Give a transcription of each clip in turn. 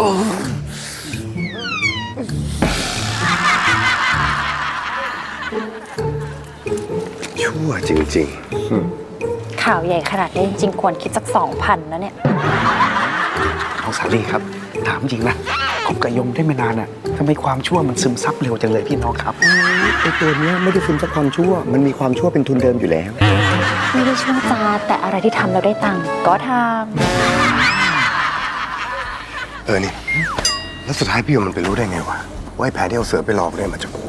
ชั่วจริงข่าวใหญ่ขนาดนี้จริงๆควรคิดสักสองพันนะเนี่ยน้องสาลีครับ ถามจริงนะคบกับยงได้ไม่นานอะทำไมความชั่วมันซึมซับเร็วจังเลยพี่น้องครับๆไอ้ตัวเนี้ยไม่ได้ซึมซับความชั่ว มันมีความชั่วเป็นทุนเดิมอยู่แล้ว ไม่ได้ชั่วจาแต่อะไรที่ทำแล้วได้ตังค์ก็ทเออนี่ แล้วสุดท้ายพี่โยมมันไปรู้ได้ไงวะว่าไอ้แผนที่เอาเสือไปหลอกเนี่ยมาจากกู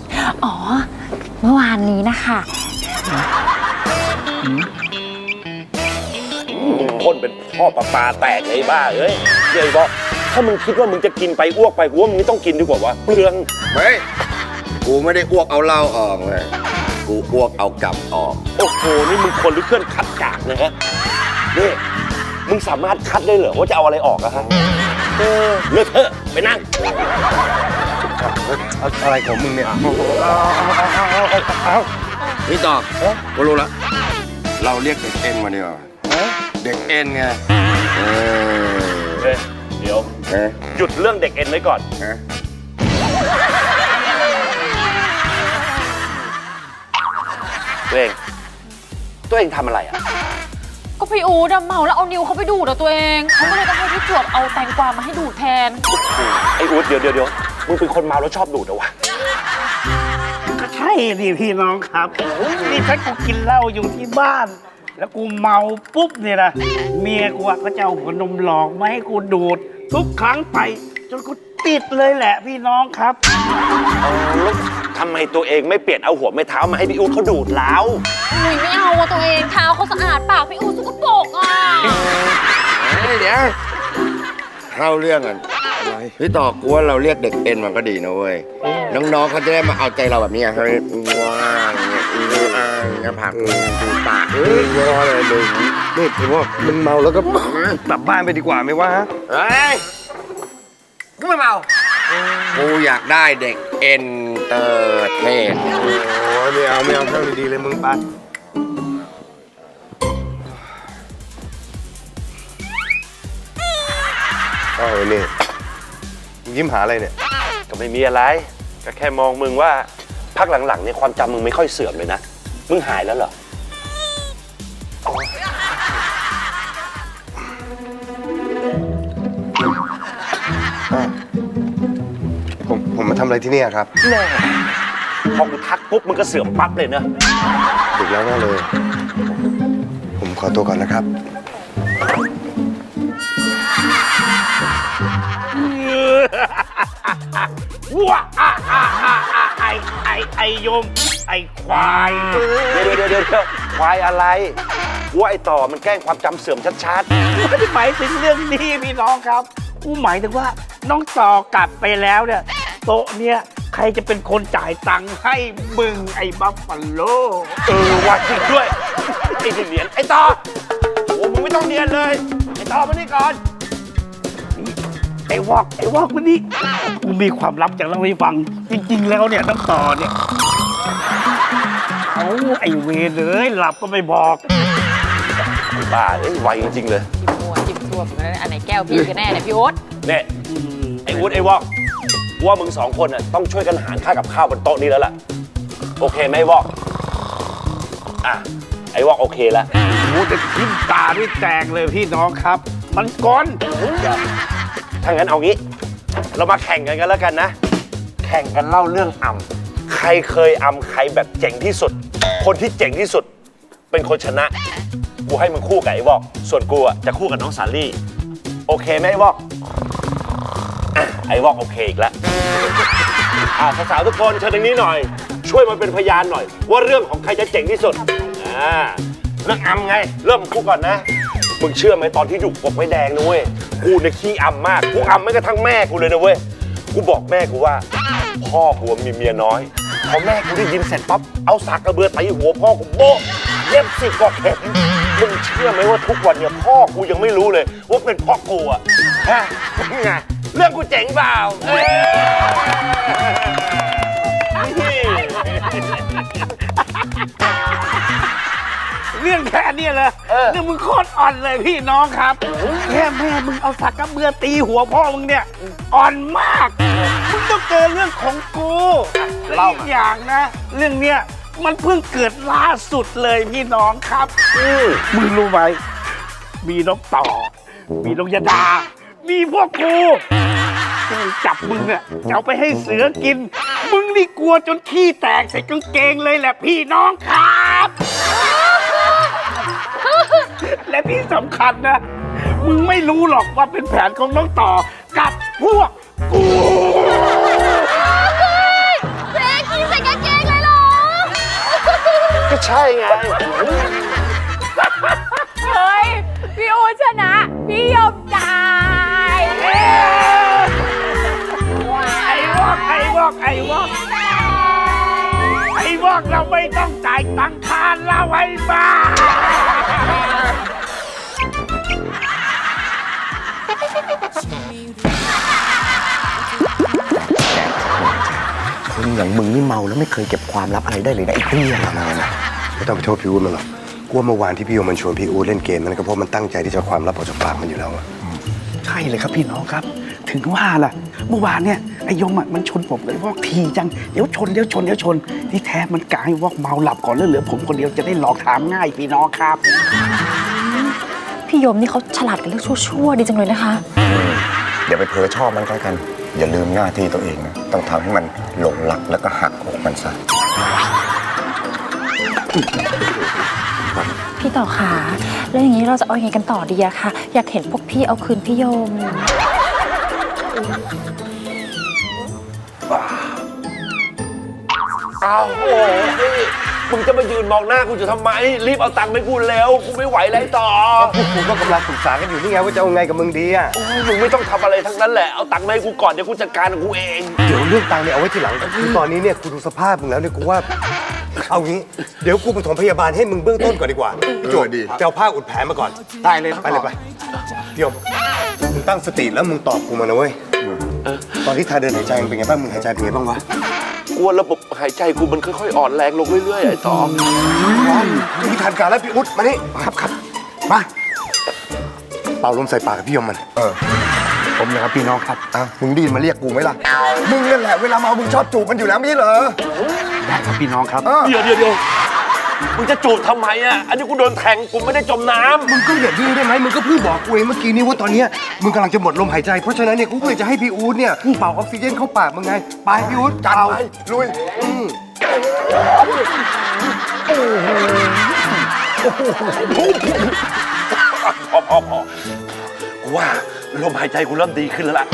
ำอ๋อ เมื่อวานนี้นะคะมึงพ่นเป็นพ่อปลาปลาแตกเลยไอ้บ้าเอ้ยเฮ้ยบอกถ้ามึงคิดว่ามึงจะกินไปอ้วกไปกูว่ามึงไม่ต้องกินดีกว่าวะเปลือง เฮ้ยกูไม่ได้อ้วกเอาเหล้าออกเลย กูอ้วกเอากลับออก โอ้โห นี่มึงคนหรือเคลื่อนคัดกากนะฮะนี่มึงสามารถคัดได้เหรอว่าจะเอาอะไรออกอะฮะ เออเลือกเถอะไปนั่ง อะไรของมึงเนี่ยนี่ต่อกูรู้ละเราเรียกเด็กเอ็นมาดีกว่าเด็กเอ็นไงเออเฮ้ยเดี๋ยวเอ๊ะหยุดเรื่องเด็กเอ็นไว้ก่อนเอ๊ะตัวเอง ตัวเองทำอะไรอะ ก็พี่อูดำเมาแล้วเอานิ้วเขาไปดูดอะตัวเองเขาก็เลยต้องให้พี่จวบเอาแตงกวามาให้ดูดแทน ไอ้อู๊ดเดี๋ยวเดี๋ยวเดี๋ยวมึงเป็นคนเมาแล้วชอบดูดเหรอวะ ก็ใช่ดิพี่น้องครับนี่ถ้ากูกินเหล้าอยู่ที่บ้าน แล้วกูเมาปุ๊บเนี่ยนะเมียกูอะก็จะเอาหัวนมหลอกมาให้กูดูด ทุกครั้งไป จนกู ติดเลยแหละพี่น้องครับ แล้วทำไมตัวเองไม่เปลี่ยนเอาหัวไม่เท้ามาให้พี่อู๊ดเขาดูดแล้วอุ้ยไม่เอาอะตัวเองเท้าเขาสะอาดปากพี่อูสกปรกอะเฮ้ยเดี๋ยวเข้าเรื่องกันพี่ต่อกูว่าเราเรียกเด็กเอ็นมันก็ดีนะเว้ยน้องๆเขาจะได้มาเอาใจเราแบบนี้ไงเฮ้ยว้างเนี่ยอีว้างเนี่ยผักดูปากเฮ้ยรอเลยมึงนี่ถือว่ามึงเมาแล้วก็กลับบ้านไปดีกว่าไหมวะเฮ้ย กูไม่เมา กูอยากได้เด็กเอ็นเตอร์เทนโอ้ยไม่เอาไม่เอาเข้าดีๆเลยมึงไปเอาไอ้นี่มึงยิ้มหาอะไรเนี่ย ก็ไม่มีอะไร ก็แค่มองมึงว่าพักหลังๆเนี่ยความจำมึงไม่ค่อยเสื่อมเลยนะ มึงหายแล้วเหรอำอะไรที่นี่อะครับพอกูทักปุ๊บมึงก็เสื่อมปั๊บเลยเนอะดึกแล้วแน่เลย ผมขอตัวก่อนนะครับ ว้าอะอะอะอะไอไอไอโยม ไอควายเดี๋ยวเดี๋ยวเดี๋ยวเดี๋ยวควายอะไรกูว่าไอ้ต่อมันแกล้งความจำเสื่อมชัดไม่ได้หมายถึงเรื่องนี้พี่น้องครับกูหมายถึงว่าน้องต่อกลับไปแล้วเนี่ย โต๊ะเนี่ยใครจะเป็นคนจ่ายตังค์ให้มึงไอ้บัฟฟาโลๆเออว่าจริงด้วยไอ้ที่เนียนไอ้ต่อโอ้มึงไม่ต้องเนียนเลย ไอ้ต่อมานี่ก่อนไอ้วอกไอ้วอกมันนี่กูมีความลับจากเล่าให้ฟัง จริง ๆ แล้วเนี่ยน้องต่อเนี่ยเอาไอ้เวรเลยหลับก็ไม่บอกไอ้บ้าเอ้ยไวจริงๆเลย จิบมัวจิบตัวเหมือนกันอันไหนแก้วพี่กันแน่เนี่ยพี่อู๊ดเนี่ยไอ้วุฒไอ้วอกกู ว่ามึงสองคนน่ะต้องช่วยกันหารค่ากับข้าวบนโต๊ะนี้แล้วล่ะ โอเคไหมไอ้วอก อะ ไอ้วอกโอเคแล้วกูจะทิ่มตาด้วยแตงเลยพี่น้องครับ มันก้อนถ้างั้นเอางี้ เรามาแข่งกันกันแล้วกันนะ แข่งกันเล่าเรื่องอ่ำใครเคยอ่ำใครแบบเจ๋งที่สุด คนที่เจ๋งที่สุด เป็นคนชนะ กูให้มึงคู่กับไอ้วอก ส่วนกูอะจะคู่กับน้องสาลี่ โอเคไหมไอ้วอกอะ ไอ้วอกโอเคอีกแล้วอะสาวๆทุกคนเชิญทางนี้หน่อย ช่วยมาเป็นพยานหน่อย ว่าเรื่องของใครจะเจ๋งที่สุดอ่าเรื่องอ่ำไง เริ่มกูก่อนนะมึงเชื่อไหมตอนที่อยู่ปกไม้แดงนะเว้ยกูเนี่ยขี้อ่ำมากกูอ่ำไม่กระทั่งแม่กูเลยนะเว้ยกูบอกแม่กูว่า พ่อกูมีเมียน้อยพอแม่กูได้ยินเสร็จปั๊บเอาสากกระเบือตีหัวพ่อกูโบ๊ะเย็บสิบกว่าเข็มมึงเชื่อไหมว่าทุกวันเนี่ยพ่อกูยังไม่รู้เลย ว่าเป็นพ่อกูอะฮะเป็นไง เรื่องกูเจ๋งเปล่าเอ้ยนี่เรื่องแค่เนี้เลยเออเรื่องมึงโคตรอ่อนเลยพี่น้องครับ แค่แม่มึงเอาสักกระเบือตีหัวพ่อมึงเนี่ย อ่อนมาก มึงต้องเจอเรื่องของกูและอีกอย่างนะ เรื่องเนี้ยมันเพิ่งเกิดล่าสุดเลยพี่น้องครับมึงรู้ไหม มีน้องต่อ มีน้องยดา มีพวกกูจะจับมึงอะจะเอาไปให้เสือกิน มึงนี่กลัวจนขี้แตกใส่กางเกงเลยแหละพี่น้องครับ และที่สำคัญนะ มึงไม่รู้หรอกว่าเป็นแผนของน้องต่อกับพวกกู เจ๊กินใส่กางเกงเลยเหรอ ก็ใช่ไง วอกไอ้วอกไอ้วอกเราไม่ต้องจ่ายตังค์คานเราไอ้บ้าคนอย่างมึงนี่เมาแล้วไม่เคยเก็บความลับอะไรได้เลยนะไอ้เตี้ยมานะไม่ต้องไปโทษพี่อู๊ดมันหรอกกลัวเมื่อวานที่พี่โอมันชวนพี่อู๊ดเล่นเกมนั่นก็เพราะมันตั้งใจที่จะเอาความลับออกจากปากมันอยู่แล้วอะ ใช่เลยครับพี่น้องครับ ถึงว่าล่ะ เมื่อวานเนี่ย ไอ้ยมอะมันชนผมเลยวอกทีจังเดี๋ยวชนเดี๋ยวชนเดี๋ยวชนที่แท้มันกลายวอกเมาหลับก่อนแล้วเหลือผมคนเดียวจะได้หลอกถามง่ายพี่น้องครับ พี่ยมนี่เขาฉลาดกันเรื่องชั่วๆดีจังเลยนะคะ อย่าไปเพ้อชอบมันก็แล้วกัน อย่าลืมหน้าที่ตัวเองนะ ต้องทำให้มันหลงรักแล้วก็หักอกมันซะ พี่ต่อขาแล้วอย่างนี้เราจะเอายังไงกันต่อดีอะคะอยากเห็นพวกพี่เอาคืนพี่ยม อ้าวโอ้โหนี่มึงจะมายืนมองหน้ากูจะทำไม รีบเอาตังค์ไปกูเร็วกูไม่ไหวแล้วไอ้ต่อพวกกูก็กำลังปรึกษากันอยู่นี่ไงว่าจะเอาไงกับมึงดีอะโอ้ยมึงไม่ต้องทำอะไรทั้งนั้นแหละเอาตังค์มาให้กูก่อนเดี๋ยวกูจัดการกับกูเอง เดี๋ยวเรื่องตังค์เนี่ยเอาไว้ทีหลังคือตอนนี้เนี่ยกูดูสภาพมึงแล้วเนี่ยกูว่า เอางี้ เดี๋ยวกูปฐมพยาบาลให้มึงเบื้องต้นก่อนดีกว่าพี่โจเออดีจะเอาผ้าอุดแผลมาก่อน ได้เลยไปเลยไปพี่โยมมึงตั้งสติแล้วมึงตอบกูมานะเว้ยตอนที่ทาเดินหายใจมึงเป็นไงบ้างมึงหายใจเป็นไงบ้างวะ กลัวระบบหายใจกูมันค่อยๆ อ่อนแรงลงเรื่อยๆไอ้ต่อพี่ทันการแล้วพี่อุ๊ดมานี่ครับครับมาเป่าลมใส่ปากกับพี่โยมมัน เออ ผมนะครับพี่น้องครับอ้าวมึงดีนมาเรียกกูไหมล่ะ มึงนั่นแหละเวลาเมามึงชอบจูบมันอยู่แล้วไม่ใช่เหรอ ได้ครับพี่น้องครับ เออ เดี๋ยวเดี๋ยวเดี๋ยว มึงจะจูบทำไมอะ อันนี้กูโดนแทงกูไม่ได้จมน้ำมึงก็อย่าดื้อได้ไหมมึงก็เพิ่งบอกกูเองเมื่อกี้นี้ว่าตอนเนี้ยมึงกำลังจะหมดลมหายใจ เพราะฉะนั้นเนี่ยกูก็เลยจะให้พี่อู๊ดเนี่ยเป่าออกซิเจนเข้าปากมึงไง ไปพี่อู๊ดจัดเป่าไปลุยอืมพอพอพอกูว่าลมหายใจกูเริ่มดีขึ้นแล้วล่ะ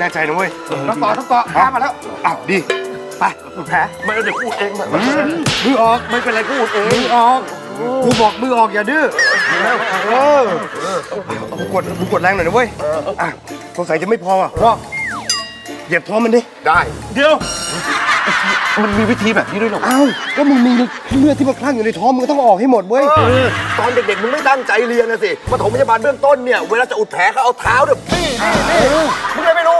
แน่ใจนะเว้ยต้องต่อต้องต่อแพ้มาแล้วอ้าวดี ไปแผลไม่เอาเดี๋ยวกูเองมามือออกไม่เป็นไรกูอุดเองมือออกกูบอกมือออกอย่าดื้อเออกูกดกูกดแรงหน่อยนะเว้ยอะสงสัยจะไม่พออะรอบเหยียบท้องมันดิได้ เดี๋ยว มันมีวิธีแบบนี้ด้วยเหรออ้าวก็มึงมีเลือดที่มันคลั่งอยู่ในท้องมึงก็ต้องเอาออกให้หมดเว้ยตอนเด็กๆมึงไม่ตั้งใจเรียนนะสิปฐมพยาบาลเบื้องต้นเนี่ยเวลาจะอุดแผลเขาเอาเท้าเนี่ยนี่นี่นี่มึงเลยไม่รู้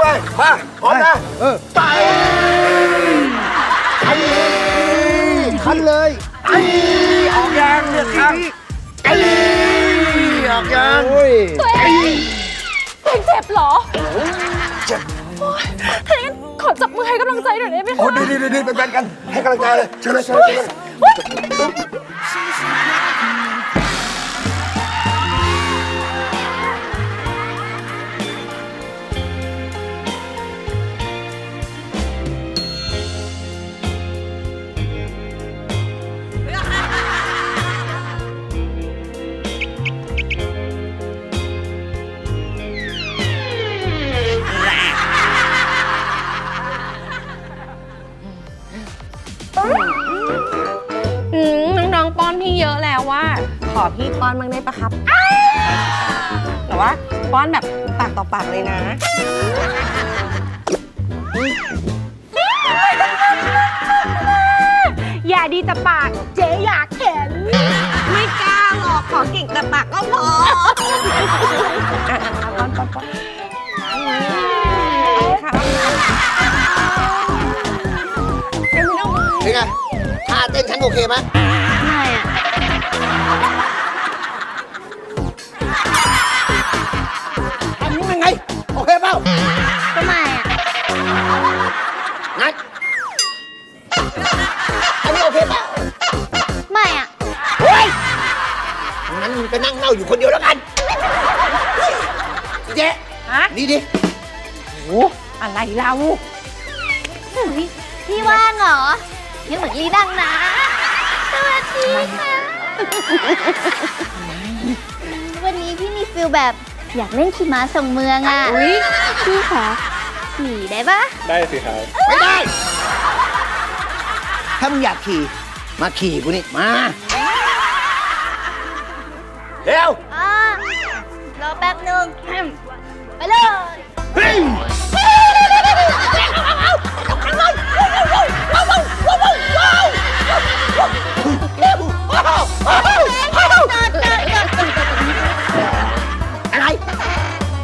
ดีดีดีเป็นแฟนกันให้กำลังใจเลยเชิญเลยเชิญเลยเชิญเลย องๆป้อนพี่เยอะแล้วว่า ขอพี่ป้อนบ้างได้ปะครับแต่ว่าป้อนแบบปากต่อปากเลยนะอย่าดีแต่ปากเจ๊อยากเห็น ไม่กล้าหรอกขอเก่งแต่ปากก็พออะๆป้อนป้อนป้อนครับยังไม่ต้องเป็นไงท่าเต้นฉันโอเคไหม ไปนั่งเน่าอยู่คนเดียวแล้วกันเฮ้ยเจ๊ฮะ นี่ดิโอ้อะไรเราอุ๊ยพี่ว่างเหรอยังเหมือนลีดังนะ สวัสดีค่ะ วันนี้พี่มีฟิลแบบอยากเล่นขี่ม้าส่งเมืองอะพี่ขอขี่ได้ปะไม่ได้ ถ้ามึงอยากขี่ มาขี่กูนี่ มา เร็วอ่ารอแป๊บหนึงไปเลยเฮ้ยอะไร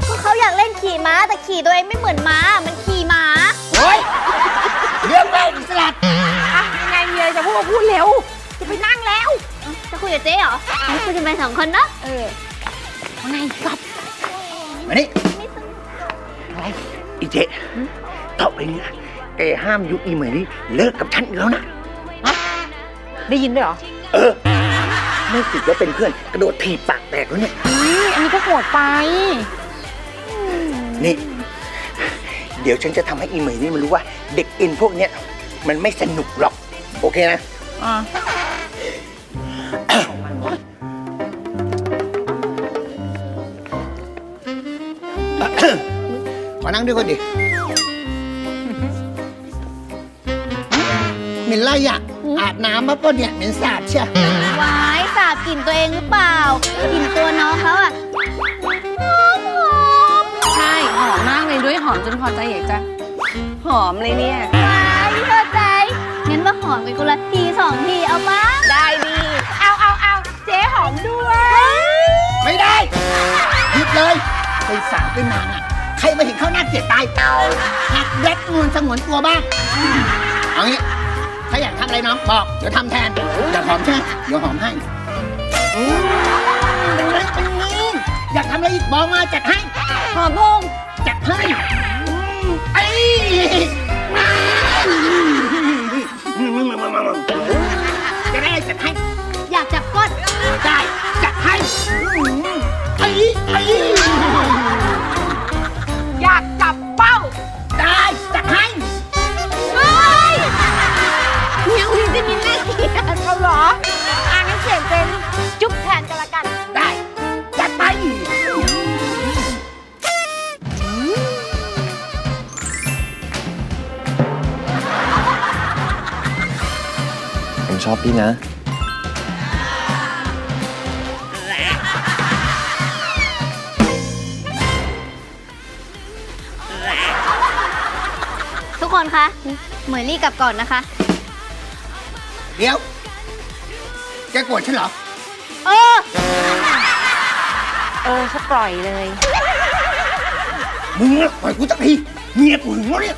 ก็เขาอยากเล่นขี่ม้าแต่ขี่ตัวเองไม่เหมือนม้า มันขี่ม้าโอ้ยเรื่องแม่งอิสระอะยังไงมีอะไรจะพูดก็พูดเร็วจะไปนั่งแล้ว จะคุยกับเจ๊เหรองั้นคุยกันไปสองคนเนาะ เออว่าไงกลับมานี่อะไรอีเจ๊ต่อไปเนี้แกห้ามยุคอีเหมยนี่เลิกกับฉันอีกแล้วนะ ได้ยินด้วยเหรอ เออ ไม่ติดว่าเป็นเพื่อนกระโดดถีบปากแตกแล้วเนี่ยอุ๊ยอันนี้ก็โหดไป นี่ เดี๋ยวฉันจะทำให้อีเหมยนี่มันรู้ว่า เด็กเอ็นพวกเนี้ยมันไม่สนุกหรอก โอเคนะ อ่า ขอนั่งด้วยคนดิเหม็นไรอะอาบน้ำมาป่ะเนี่ยเหม็นสาบใช่วายสาบกลิ่นตัวเองหรือเปล่ากลิ่นตัวน้องเขาอะหอมหอมใช่หอมมากเลยด้วยหอมจนพอใจอยากจะหอมเลยเนี่ยวายเธอใจงั้นมาหอมกันคนละทีสองทีเอาปะได้ดีเอาเอาเอาเจ๊หอมด้วย ไม่ได้หยุดเลยไปสาวไปนานอะ ใครมาเห็นเข้าหน้าเกลียดตายหักแบล็กนูนสงวนตัวบ้างเอางี้ถ้าอยากทำอะไรน้องบอก เดี๋ยวทำแทนอยากหอมใช่ไหมเดี๋ยวหอมให้อืมเป็นไงเป็นไงอยากทำอะไรอีกบอกมาจัดให้ หอมพุงจัดให้อืมไอ้จะได้จัดให้อยากจับก้นได้จัดให้ไอ้ไอ้ เขาเหรออ่างั้นเสียงเป็นจุ๊บแทนกันละกัน ได้ จัดไป ผมชอบพี่นะ ทุกคนคะ เหมยลี่กลับก่อนนะคะ เดี๋ยว แกโกรธฉันเหรอ เออ เออเขาปล่อยเลย มึงอะปล่อยกูสักทีเมียกูหึงแล้วเนี่ย